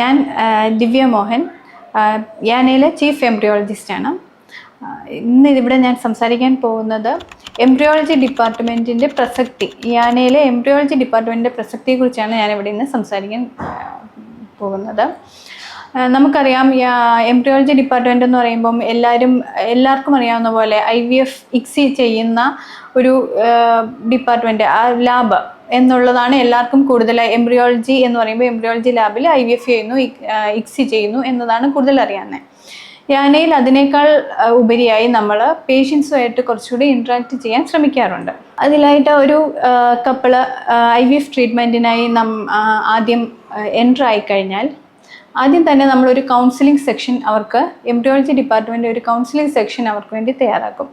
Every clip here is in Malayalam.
ഞാൻ ദിവ്യ മോഹൻ. യാനയിലെ ചീഫ് എംബ്രിയോളജിസ്റ്റാണ് ഇന്ന് ഇവിടെ ഞാൻ സംസാരിക്കാൻ പോകുന്നത് എംബ്രിയോളജി ഡിപ്പാർട്ട്മെന്റിന്റെ പ്രസക്തി യാനയിലെ എംബ്രിയോളജി ഡിപ്പാർട്ട്മെന്റിന്റെ പ്രസക്തിയെക്കുറിച്ചാണ് ഞാൻ ഇവിടെ ഇന്ന് സംസാരിക്കാൻ പോകുന്നത്. നമുക്കറിയാം എംബ്രിയോളജി ഡിപ്പാർട്ട്മെന്റ് എന്ന് പറയുമ്പം എല്ലാവരും എല്ലാവർക്കും അറിയാവുന്ന പോലെ ഐ വി എഫ് ഇക്സി ചെയ്യുന്ന ഒരു ഡിപ്പാർട്ട്മെന്റ് ആ ലാബ് എന്നുള്ളതാണ് എല്ലാവർക്കും കൂടുതലായി. എംബ്രിയോളജി എന്ന് പറയുമ്പോൾ എംബ്രിയോളജി ലാബിൽ ഐ വി എഫ് ചെയ്യുന്നു ഇക്- ഇക്സി ചെയ്യുന്നു എന്നതാണ് കൂടുതൽ അറിയാവുന്നത് യാനയിൽ അതിനേക്കാൾ ഉപരിയായി നമ്മൾ പേഷ്യൻസുമായിട്ട് കുറച്ചുകൂടി ഇൻട്രാക്ട് ചെയ്യാൻ ശ്രമിക്കാറുണ്ട്. അതിലായിട്ട് ഒരു കപ്പിൾ ഐ വി എഫ് ട്രീറ്റ്മെന്റിനായി നം ആദ്യം എന്റർ ആയിക്കഴിഞ്ഞാൽ ആദ്യം തന്നെ നമ്മളൊരു കൗൺസിലിംഗ് സെക്ഷൻ അവർക്ക് എംബ്രിയോളജി ഡിപ്പാർട്ട്മെന്റ് ഒരു കൗൺസിലിംഗ് സെക്ഷൻ അവർക്ക് വേണ്ടി തയ്യാറാക്കും.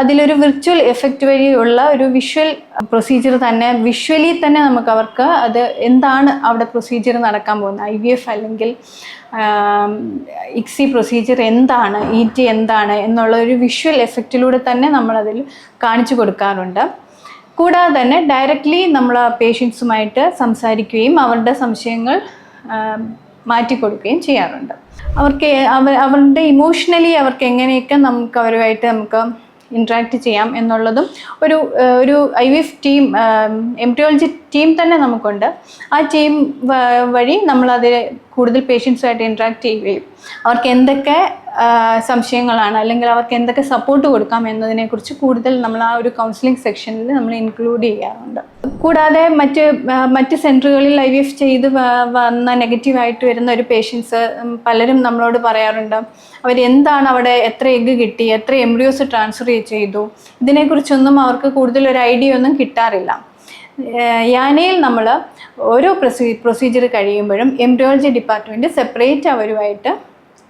അതിലൊരു വിർച്വൽ എഫക്റ്റ് വഴിയുള്ള ഒരു വിഷ്വൽ പ്രൊസീജിയർ തന്നെ വിഷ്വലി തന്നെ നമുക്ക് അവർക്ക് അത് എന്താണ് അവിടെ പ്രൊസീജിയർ നടക്കാൻ പോകുന്നത്? ഐ വി എഫ് അല്ലെങ്കിൽ ഇക്സി പ്രൊസീജിയർ എന്താണ്? ഇ ടി എന്താണ്? എന്നുള്ള ഒരു വിഷ്വൽ എഫക്റ്റിലൂടെ തന്നെ നമ്മളതിൽ കാണിച്ചു കൊടുക്കാറുണ്ട്. കൂടാതെ തന്നെ ഡയറക്റ്റ്ലി നമ്മൾ ആ പേഷ്യൻസുമായിട്ട് സംസാരിക്കുകയും അവരുടെ സംശയങ്ങൾ മാറ്റിക്കൊടുക്കുകയും ചെയ്യാറുണ്ട്. അവർക്ക് അവർ അവരുടെ ഇമോഷണലി അവർക്ക് എങ്ങനെയൊക്കെ നമുക്ക് അവരുമായിട്ട് നമുക്ക് ഇൻട്രാക്ട് ചെയ്യാം എന്നുള്ളതും ഒരു ഒരു I V F team embryology team തന്നെ നമുക്കുണ്ട്. ആ ടീം വഴി നമ്മളത് കൂടുതൽ പേഷ്യൻസുമായിട്ട് ഇൻട്രാക്ട് ചെയ്യുകയും അവർക്ക് എന്തൊക്കെ സംശയങ്ങളാണ് അല്ലെങ്കിൽ അവർക്ക് എന്തൊക്കെ സപ്പോർട്ട് കൊടുക്കാം എന്നതിനെക്കുറിച്ച് കൂടുതൽ നമ്മൾ ആ ഒരു കൗൺസിലിംഗ് സെക്ഷനിൽ നമ്മൾ ഇൻക്ലൂഡ് ചെയ്യാറുണ്ട്. കൂടാതെ മറ്റ് മറ്റ് സെന്ററുകളിൽ ഐ വി എഫ് ചെയ്ത് വന്ന നെഗറ്റീവായിട്ട് വരുന്ന ഒരു പേഷ്യൻസ് പലരും നമ്മളോട് പറയാറുണ്ട്. അവർ എന്താണ് അവിടെ എത്ര എഗ്ഗ് കിട്ടി എത്ര എംബ്രിയോസ് ട്രാൻസ്ഫർ ചെയ്തു? ഇതിനെക്കുറിച്ചൊന്നും അവർക്ക് കൂടുതൽ ഒരു ഐഡിയ ഒന്നും കിട്ടാറില്ല. യാനയിൽ നമ്മൾ ഓരോ പ്രൊസീ പ്രൊസീജിയർ കഴിയുമ്പോഴും എംബ്രിയോളജി ഡിപ്പാർട്ട്മെന്റ് സെപ്പറേറ്റ് അവരുമായിട്ട്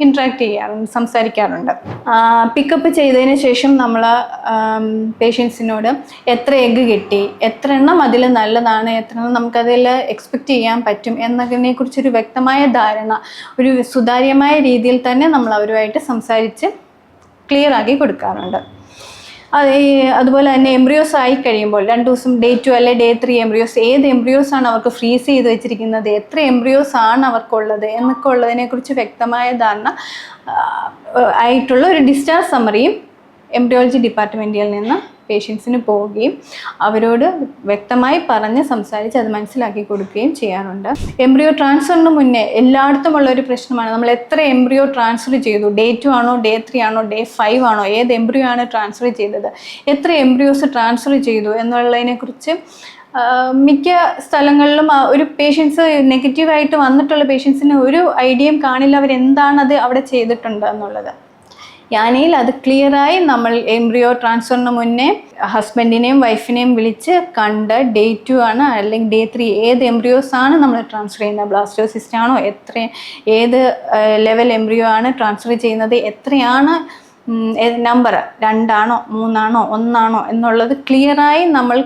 ഇൻട്രാക്ട് ചെയ്യാറുണ്ട് സംസാരിക്കാറുണ്ട്. പിക്കപ്പ് ചെയ്തതിന് ശേഷം നമ്മൾ പേഷ്യൻസിനോട് എത്ര എഗ്ഗ് കിട്ടി എത്ര എണ്ണം അതിൽ നല്ലതാണ് എത്ര എണ്ണം നമുക്കതിൽ എക്സ്പെക്റ്റ് ചെയ്യാൻ പറ്റും എന്നതിനെ കുറിച്ചൊരു വ്യക്തമായ ധാരണ ഒരു സുതാര്യമായ രീതിയിൽ തന്നെ നമ്മൾ അവരുമായിട്ട് സംസാരിച്ച് ക്ലിയർ ആക്കി കൊടുക്കാറുണ്ട്. അതുപോലെ തന്നെ എംബ്രിയോസ് ആയി കഴിയുമ്പോൾ രണ്ട് ദിവസം ഡേ ടു അല്ലെ ഡേ ത്രീ എംബ്രിയോസ് ഏത് എംബ്രിയോസ് ആണ് അവർക്ക് ഫ്രീസ് ചെയ്ത് വെച്ചിരിക്കുന്നത്? എത്ര എംബ്രിയോസ് ആണ് അവർക്കുള്ളത്? എന്നൊക്കെ ഉള്ളതിനെക്കുറിച്ച് വ്യക്തമായ ധാരണ ആയിട്ടുള്ള ഒരു ഡിസ്ചാർജ് സമറിയും എംബ്രിയോളജി ഡിപ്പാർട്ട്മെന്റിൽ നിന്ന് പേഷ്യൻസിന് പോവുകയും അവരോട് വ്യക്തമായി പറഞ്ഞ് സംസാരിച്ച് അത് മനസ്സിലാക്കി കൊടുക്കുകയും ചെയ്യാറുണ്ട്. എംബ്രിയോ ട്രാൻസ്ഫറിന് മുന്നേ എല്ലായിടത്തും ഉള്ള ഒരു പ്രശ്നമാണ്. നമ്മൾ എത്ര എംബ്രിയോ ട്രാൻസ്ഫർ ചെയ്തു? ഡേ ടു ആണോ? ഡേ ത്രീ ആണോ? ഡേ ഫൈവ് ആണോ? ഏത് എംബ്രിയോ ആണ് ട്രാൻസ്ഫർ ചെയ്തത്? എത്ര എംബ്രിയോസ് ട്രാൻസ്ഫർ ചെയ്തു എന്നുള്ളതിനെക്കുറിച്ച് മിക്ക സ്ഥലങ്ങളിലും ഒരു പേഷ്യൻസ് നെഗറ്റീവായിട്ട് വന്നിട്ടുള്ള പേഷ്യൻസിന് ഒരു ഐഡിയയും കാണില്ല. അവരെന്താണത് അവിടെ ചെയ്തിട്ടുണ്ട് എന്നുള്ളത്. യാനയിൽ അത് ക്ലിയറായി നമ്മൾ എംബ്രിയോ ട്രാൻസ്ഫറിന് മുന്നേ ഹസ്ബൻഡിനെയും വൈഫിനെയും വിളിച്ച് കണ്ട് ഡേ ടു ആണ് അല്ലെങ്കിൽ ഡേ ത്രീ ഏത് എംബ്രിയോസ് ആണ് നമ്മൾ ട്രാൻസ്ഫർ ചെയ്യുന്നത്? ബ്ലാസ്റ്റോസിസ്റ്റ് ആണോ? എത്ര ഏത് ലെവൽ എംബ്രിയോ ആണ് ട്രാൻസ്ഫർ ചെയ്യുന്നത്? എത്രയാണ് നമ്പർ രണ്ടാണോ? മൂന്നാണോ? ഒന്നാണോ? എന്നുള്ളത് ക്ലിയറായി നമ്മൾ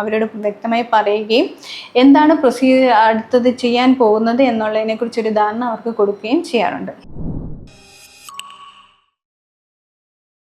അവരോട് വ്യക്തമായി പറയുകയും എന്താണ് പ്രൊസീജിയർ അടുത്തത് ചെയ്യാൻ പോകുന്നത് എന്നുള്ളതിനെക്കുറിച്ചൊരു ധാരണ അവർക്ക് കൊടുക്കുകയും ചെയ്യാറുണ്ട്.